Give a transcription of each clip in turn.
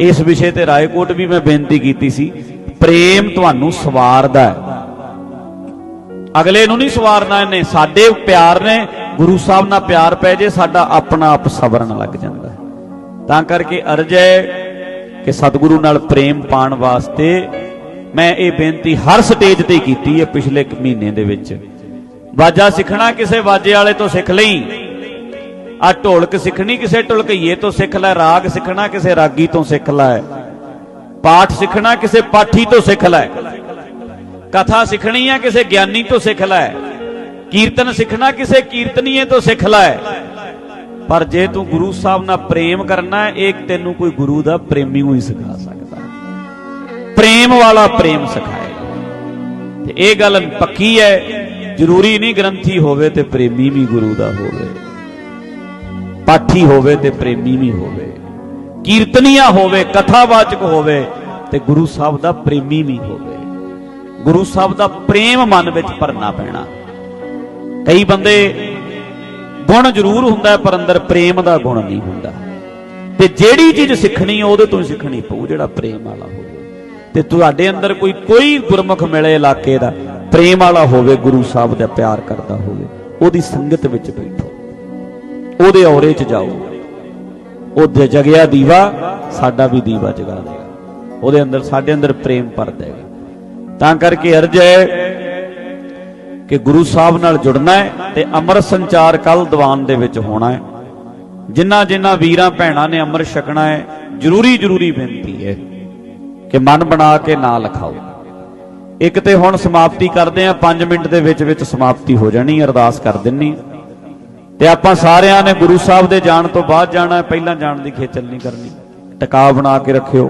ਇਸ ਵਿਸ਼ੇ ਤੇ ਰਾਏਕੋਟ ਵੀ ਮੈਂ ਬੇਨਤੀ ਕੀਤੀ ਸੀ, ਪ੍ਰੇਮ ਤੁਹਾਨੂੰ ਸਵਾਰਦਾ ਹੈ। ਅਗਲੇ ਨੂੰ ਨਹੀਂ ਸਵਾਰਨਾ ਇਹਨੇ, ਸਾਡੇ ਪਿਆਰ ਨੇ, ਗੁਰੂ ਸਾਹਿਬ ਨਾਲ ਪਿਆਰ ਪੈ ਜੇ, ਸਾਡਾ ਆਪਣਾ ਆਪ ਸਬਰਨ ਲੱਗ ਜਾਂਦਾ ਤਾਂ ਕਰਕੇ ਅਰਜ ਹੈ ਕਿ ਸਤਿਗੁਰੂ ਨਾਲ ਪ੍ਰੇਮ ਪਾਣ ਵਾਸਤੇ ਮੈਂ ਇਹ ਬੇਨਤੀ ਹਰ ਸਟੇਜ ਤੇ ਕੀਤੀ ਹੈ ਪਿਛਲੇ ਇੱਕ ਮਹੀਨੇ ਦੇ ਵਿੱਚ। ਵਾਜਾ ਸਿੱਖਣਾ ਕਿਸੇ ਵਾਜੇ ਵਾਲੇ ਤੋਂ ਸਿੱਖ ਲਈ। ਆ ਢੋਲਕ ਸਿੱਖਣੀ ਕਿਸੇ ਢੋਲਕਈਏ ਤੋਂ ਸਿੱਖ ਲੈ, ਰਾਗ ਸਿੱਖਣਾ ਕਿਸੇ ਰਾਗੀ ਤੋਂ ਸਿੱਖ ਲੈ, ਪਾਠ ਸਿੱਖਣਾ ਕਿਸੇ ਪਾਠੀ ਤੋਂ ਸਿੱਖ ਲੈ, ਕਥਾ ਸਿੱਖਣੀ ਹੈ ਕਿਸੇ ਗਿਆਨੀ ਤੋਂ ਸਿੱਖ ਲੈ, ਕੀਰਤਨ ਸਿੱਖਣਾ ਕਿਸੇ ਕੀਰਤਨੀਏ ਤੋਂ ਸਿੱਖ ਲੈ। ਪਰ ਜੇ ਤੂੰ ਗੁਰੂ ਸਾਹਿਬ ਨਾਲ ਪ੍ਰੇਮ ਕਰਨਾ ਇਹ ਤੈਨੂੰ ਕੋਈ ਗੁਰੂ ਦਾ ਪ੍ਰੇਮੀ ਹੀ ਸਿਖਾ ਸਕਦਾ। ਪ੍ਰੇਮ ਵਾਲਾ ਪ੍ਰੇਮ ਸਿਖਾਏ। ਤੇ ਇਹ ਗੱਲ ਪੱਕੀ ਹੈ, ਜ਼ਰੂਰੀ ਨਹੀਂ ਗ੍ਰੰਥੀ ਹੋਵੇ ਤੇ ਪ੍ਰੇਮੀ ਵੀ ਗੁਰੂ ਦਾ ਹੋਵੇ। ਪਾਠੀ ਹੋਵੇ ਤੇ ਪ੍ਰੇਮੀ ਵੀ ਹੋਵੇ, ਕੀਰਤਨੀਆ ਹੋਵੇ, ਕਥਾਵਾਚਕ ਹੋਵੇ ਤੇ ਗੁਰੂ ਸਾਹਿਬ ਦਾ ਪ੍ਰੇਮੀ ਵੀ ਹੋਵੇ। ਗੁਰੂ ਸਾਹਿਬ ਦਾ ਪ੍ਰੇਮ ਮਨ ਵਿੱਚ ਭਰਨਾ ਪੈਣਾ। ਕਈ ਬੰਦੇ ਗੁਣ ਜ਼ਰੂਰ ਹੁੰਦਾ ਪਰ ਅੰਦਰ ਪ੍ਰੇਮ ਦਾ ਗੁਣ ਨਹੀਂ ਹੁੰਦਾ। ਤੇ ਜਿਹੜੀ ਚੀਜ਼ ਸਿੱਖਣੀ ਉਹਦੇ ਤੋਂ ਹੀ ਸਿੱਖਣੀ ਪਊ, ਜਿਹੜਾ ਪ੍ਰੇਮ ਵਾਲਾ ਹੋਵੇ। ਤੇ ਤੁਹਾਡੇ ਅੰਦਰ ਕੋਈ ਕੋਈ ਗੁਰਮੁਖ ਮਿਲੇ ਇਲਾਕੇ ਦਾ, ਪ੍ਰੇਮ ਵਾਲਾ ਹੋਵੇ, ਗੁਰੂ ਸਾਹਿਬ ਦਾ ਪਿਆਰ ਕਰਦਾ ਹੋਵੇ, ਉਹਦੀ ਸੰਗਤ ਵਿੱਚ ਬੈਠੋ। ਉਹਦੇ ਔਰੇ 'ਚ ਜਾਓ। ਉਹ ਜਗਿਆ ਦੀਵਾ, ਸਾਡਾ ਵੀ ਦੀਵਾ ਜਗਾ ਦੇਗਾ। ਉਹਦੇ ਅੰਦਰ, ਸਾਡੇ ਅੰਦਰ ਪ੍ਰੇਮ ਭਰ ਦੇਗਾ ਤਾਂ ਕਰਕੇ ਅਰਜ ਹੈ ਕਿ ਗੁਰੂ ਸਾਹਿਬ ਨਾਲ ਜੁੜਨਾ ਹੈ ਤੇ ਅਮਰ ਸੰਚਾਰ ਕੱਲ ਦੀਵਾਨ ਦੇ ਵਿੱਚ ਹੋਣਾ ਹੈ। ਜਿਨ੍ਹਾਂ ਜਿਨ੍ਹਾਂ ਵੀਰਾਂ ਭੈਣਾਂ ਨੇ ਅਮਰ ਛਕਣਾ ਹੈ, ਜ਼ਰੂਰੀ ਜ਼ਰੂਰੀ ਬੇਨਤੀ ਹੈ ਕਿ ਮਨ ਬਣਾ ਕੇ ਨਾ ਲਿਖਾਓ। ਇੱਕ ਤੇ ਹੁਣ ਸਮਾਪਤੀ ਕਰਦੇ ਆ 5 ਮਿੰਟ ਦੇ ਵਿੱਚ ਵਿੱਚ ਸਮਾਪਤੀ ਹੋ ਜਾਣੀ, ਅਰਦਾਸ ਕਰ ਦਿੰਨੀ ਤੇ ਆਪਾਂ ਸਾਰਿਆਂ ਨੇ ਗੁਰੂ ਸਾਹਿਬ ਦੇ ਜਾਣ ਤੋਂ ਬਾਅਦ ਜਾਣਾ, ਪਹਿਲਾਂ ਜਾਣ ਦੀ ਖੇਚਲ ਨਹੀਂ ਕਰਨੀ। ਟਿਕਾ ਬਣਾ ਕੇ ਰੱਖਿਓ।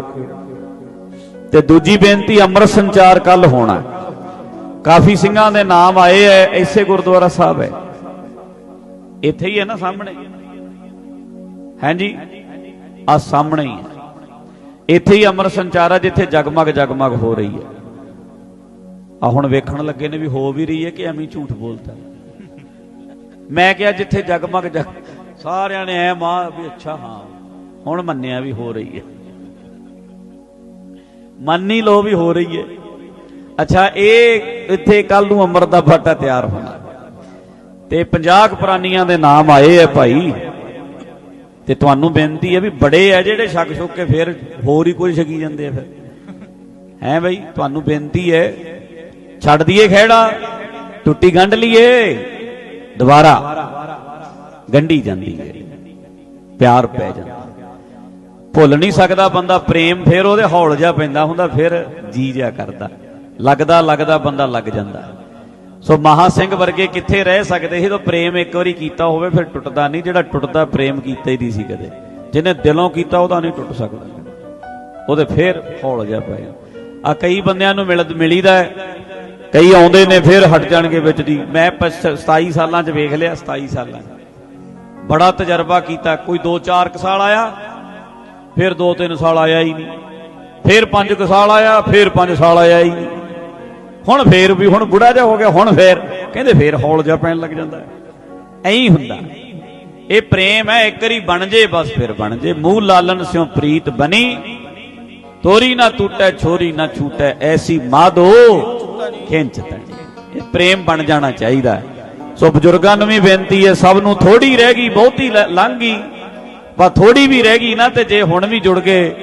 ਤੇ ਦੂਜੀ ਬੇਨਤੀ, ਅੰਮ੍ਰਿਤ ਸੰਚਾਰ ਕੱਲ ਹੋਣਾ ਕਾਫੀ ਸਿੰਘਾਂ ਦੇ ਨਾਮ ਆਏ ਐ ਐਸੇ ਗੁਰਦੁਆਰਾ ਸਾਹਿਬ ਹੈ ਇੱਥੇ ਹੀ ਹੈ ਨਾ ਸਾਹਮਣੇ। ਹਾਂਜੀ ਆ ਸਾਹਮਣੇ ਹੀ ਹੈ ਇੱਥੇ ਹੀ ਅੰਮ੍ਰਿਤ ਸੰਚਾਰ ਹੈ ਜਿੱਥੇ ਜਗਮਗ ਜਗਮਗ ਹੋ ਰਹੀ ਹੈ ਆ ਹੁਣ ਵੇਖਣ ਲੱਗੇ ਨੇ ਵੀ ਹੋ ਵੀ ਰਹੀ ਹੈ ਕਿ ਐਵੇਂ ਝੂਠ ਬੋਲਦਾ ਮੈਂ ਕਿਹਾ ਜਿੱਥੇ ਜਗਮਗ ਜਗ ਸਾਰਿਆਂ ਨੇ ਐ ਮਾਂ ਵੀ ਅੱਛਾ, ਹਾਂ। ਹੁਣ ਮੰਨਿਆ ਵੀ ਹੋ ਰਹੀ ਹੈ। ਮੰਨੀ ਲੋ ਵੀ ਹੋ ਰਹੀ ਹੈ। ਅੱਛਾ, ਇਹ ਇੱਥੇ ਕੱਲ ਨੂੰ ਅੰਮ੍ਰਿਤ ਦਾ ਬਾਟਾ ਤਿਆਰ ਹੋਣਾ। ਤੇ 50 ਕੁ ਪ੍ਰਾਨੀਆਂ ਦੇ ਨਾਮ ਆਏ ਆ ਭਾਈ। ਤੇ ਤੁਹਾਨੂੰ ਬੇਨਤੀ ਹੈ ਵੀ ਬੜੇ ਆ ਜਿਹੜੇ ਛਕ ਸੁੱਕ ਕੇ ਫਿਰ ਹੋਰ ਹੀ ਕੋਈ ਛਕੀ ਜਾਂਦੇ ਆ ਫਿਰ। ਹੈ ਬਈ, ਤੁਹਾਨੂੰ ਬੇਨਤੀ ਹੈ, ਛੱਡ ਦਈਏ ਖਹਿੜਾ, ਟੁੱਟੀ ਗੰਢ ਲਈਏ। ਦੁਬਾਰਾ ਗੰਢੀ ਜਾਂਦੀ ਹੈ। ਪਿਆਰ ਪੈ ਜਾਂਦਾ। ਭੁੱਲ ਨਹੀਂ ਸਕਦਾ ਬੰਦਾ ਪ੍ਰੇਮ ਫਿਰ ਉਹਦੇ ਹੌਲ ਜਾ ਪੈਂਦਾ ਹੁੰਦਾ ਫਿਰ ਜੀ ਜਿਆ ਕਰਦਾ। ਲੱਗਦਾ ਲੱਗਦਾ ਬੰਦਾ ਲੱਗ ਜਾਂਦਾ। ਸੋ ਮਹਾ ਸਿੰਘ ਵਰਗੇ ਕਿੱਥੇ ਰਹਿ ਸਕਦੇ ਸੀ ਤਾਂ ਪ੍ਰੇਮ ਇੱਕ ਵਾਰੀ ਕੀਤਾ ਹੋਵੇ ਫਿਰ ਟੁੱਟਦਾ ਨਹੀਂ। ਜਿਹੜਾ ਟੁੱਟਦਾ ਪ੍ਰੇਮ ਕੀਤਾ ਹੀ ਨਹੀਂ ਸੀ ਕਦੇ। ਜਿਹਨੇ ਦਿਲੋਂ ਕੀਤਾ ਉਹਦਾ ਨਹੀਂ ਟੁੱਟ ਸਕਦਾ। ਉਹਦੇ ਫਿਰ ਹੌਲ ਜਾ ਪਿਆ ਆ ਕਈ ਬੰਦਿਆਂ ਨੂੰ ਮਿਲ ਮਿਲੀਦਾ ਹੈ, ਕਈ ਆਉਂਦੇ ਨੇ, ਫਿਰ ਹਟ ਜਾਣਗੇ ਵਿੱਚ ਦੀ। ਮੈਂ ਪ- 27 ਸਾਲਾਂ 'ਚ ਵੇਖ ਲਿਆ 27 ਸਾਲਾਂ ਬੜਾ ਤਜਰਬਾ ਕੀਤਾ, ਕੋਈ 2-4 ਸਾਲ ਆਇਆ, ਫਿਰ 2-3 ਸਾਲ ਆਇਆ ਹੀ ਨਹੀਂ। ਫਿਰ 5 ਸਾਲ ਆਇਆ, ਫਿਰ 5 ਸਾਲ ਆਇਆ ਹੀ ਨਹੀਂ। ਹੁਣ ਫੇਰ ਵੀ, ਹੁਣ ਬੁੜਾ ਜਾ ਹੋ ਗਿਆ, ਹੁਣ ਫੇਰ। ਕਹਿੰਦੇ ਫੇਰ ਹੌਲ ਜਾ ਪੈਣ ਲੱਗ ਜਾਂਦਾ। ਐਂ ਹੁੰਦਾ। ਇਹ ਪ੍ਰੇਮ ਹੈ, ਇੱਕ ਵਾਰੀ ਬਣ ਜੇ, ਬਸ ਫਿਰ ਬਣ ਜੇ। ਮੂਹ ਲਾਲਨ ਸਿਓ ਪ੍ਰੀਤ ਬਣੀ। ਤੋਰੀ ਨਾ ਟੂਟੈ, ਛੋਰੀ ਨਾ ਛੂਟੈ, ਐਸੀ ਮਾਧੋ ਖਿੰਚ ਤਣੀ ਇਹ ਪ੍ਰੇਮ ਬਣ ਜਾਣਾ ਚਾਹੀਦਾ ਸੋ ਬਜ਼ੁਰਗਾਂ ਨੂੰ ਵੀ ਬੇਨਤੀ ਹੈ, ਸਭ ਨੂੰ ਥੋੜੀ ਰਹਿ ਗਈ, ਬਹੁਤੀ ਲ- ਲੰਘ ਗਈ, ਪਰ ਥੋੜੀ ਵੀ ਰਹਿ ਗਈ ਨਾ ਤੇ ਜੇ ਹੁਣ ਵੀ ਜੁੜ ਗਏ,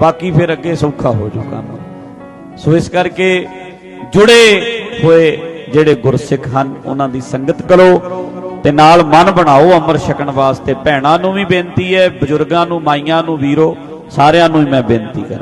ਬਾਕੀ ਫਿਰ ਅੱਗੇ ਸੌਖਾ ਹੋ ਜੂ ਕੰਮ। ਸੋ ਇਸ ਕਰਕੇ ਜੁੜੇ ਹੋਏ ਜਿਹੜੇ ਗੁਰਸਿੱਖ ਹਨ, ਉਹਨਾਂ ਦੀ ਸੰਗਤ ਕਰੋ ਤੇ ਨਾਲ ਮਨ ਬਣਾਓ ਅੰਮ੍ਰਿਤ ਛਕਣ ਵਾਸਤੇ। ਭੈਣਾਂ ਨੂੰ ਵੀ ਬੇਨਤੀ ਹੈ, ਬਜ਼ੁਰਗਾਂ ਨੂੰ, ਮਾਈਆਂ ਨੂੰ, ਵੀਰੋ, ਸਾਰਿਆਂ ਨੂੰ ਹੀ ਮੈਂ ਬੇਨਤੀ ਕਰ